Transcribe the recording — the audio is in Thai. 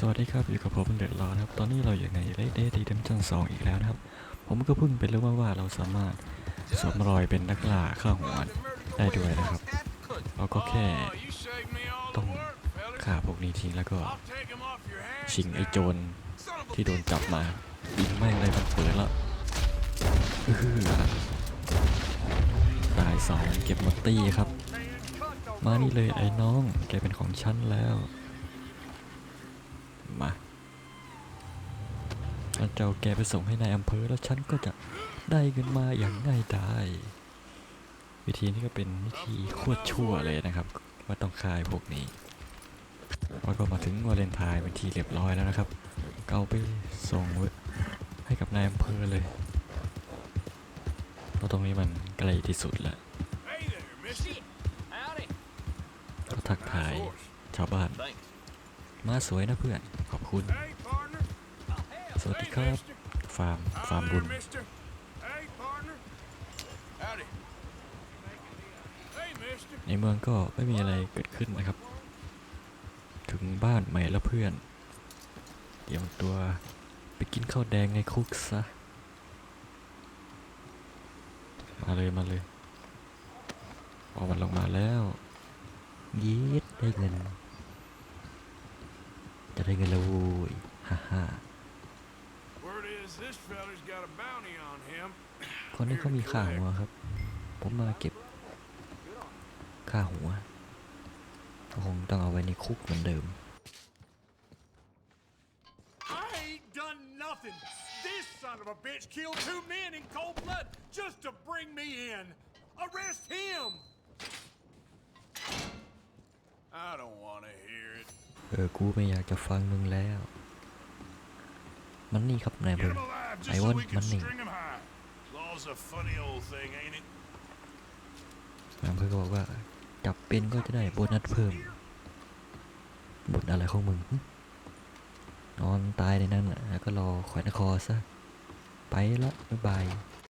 สวัสดีครับอยู่กับผมเดือดร้อนครับ ตอนนี้เราอยู่ในเลดเดทีเดมจันสองอีกแล้วนะครับ ผมก็เพิ่งไปรู้มาว่าเราสามารถสวมรอยเป็นนักล่าข้าหัวได้ด้วยนะครับ เราก็แค่ต้องฆ่าพวกนี้ทิ้งแล้วก็ชิงไอ้โจรที่โดนจับมายิงแม่งเลยมันเปิดแล้วตายสองเก็บหมดตี้ครับ มานี่เลยไอ้น้อง แกเป็นของฉันแล้ว มาฉันจะเอาแกไปส่งให้ในายอำเภอแล้วฉันก็จะได้เงินมาอย่างง่ายดายวิธีนี้ก็เป็นวิธีโคตรชั่วเลยนะครับ ว่าต้องคายพวกนี้แล้วก็มาถึงวาเลนไทน์เป็นที่เรียบร้อยแล้วนะครับก็เอาไปส่งไว้ให้กับนายอำเภอเลยเพราะตรงนี้มันใกล้ที่สุดแล้ว Hey there, mister. Howdy. ก็ทักทายชาวบ้าน Thanks. มาสวยนะเพื่อน ขอบคุณ สวัสดีครับ ฟาร์ม ฟาร์มบุญ ในเมืองก็ไม่มีอะไรเกิดขึ้นนะครับ ถึงบ้านใหม่แล้วเพื่อน เตรียมตัวไปกินข้าวแดงในคุกซะ มาเลยมาเลยออกมันลงมาแล้วยีดได้เงิน จะได้เงินแล้วโว้ยฮ่าฮ่า Word is this fella's got a bounty on him. คนนี้เขามีค่าหัวครับ ผมมาเก็บค่าหัวก็คงต้องเอาไว้ในคุกเหมือนเดิม I ain't done nothing. This son of a bitch killed two men in cold blood just to bring me in. Arrest him. เออ กูไม่อยากจะฟังมึงแล้ว มันนี่ครับนาย Get เบิร์ him alive just I so want we can money. string him high. Law's a funny old thing, ain't it? นายอำเภอก็บอกว่า จับเป็นก็จะได้โบนัสเพิ่มบทอะไรของมึงหึนอนตายในนั้นน่ะแล้วก็รอแขวนคอซะ ไปละบ๊ายบาย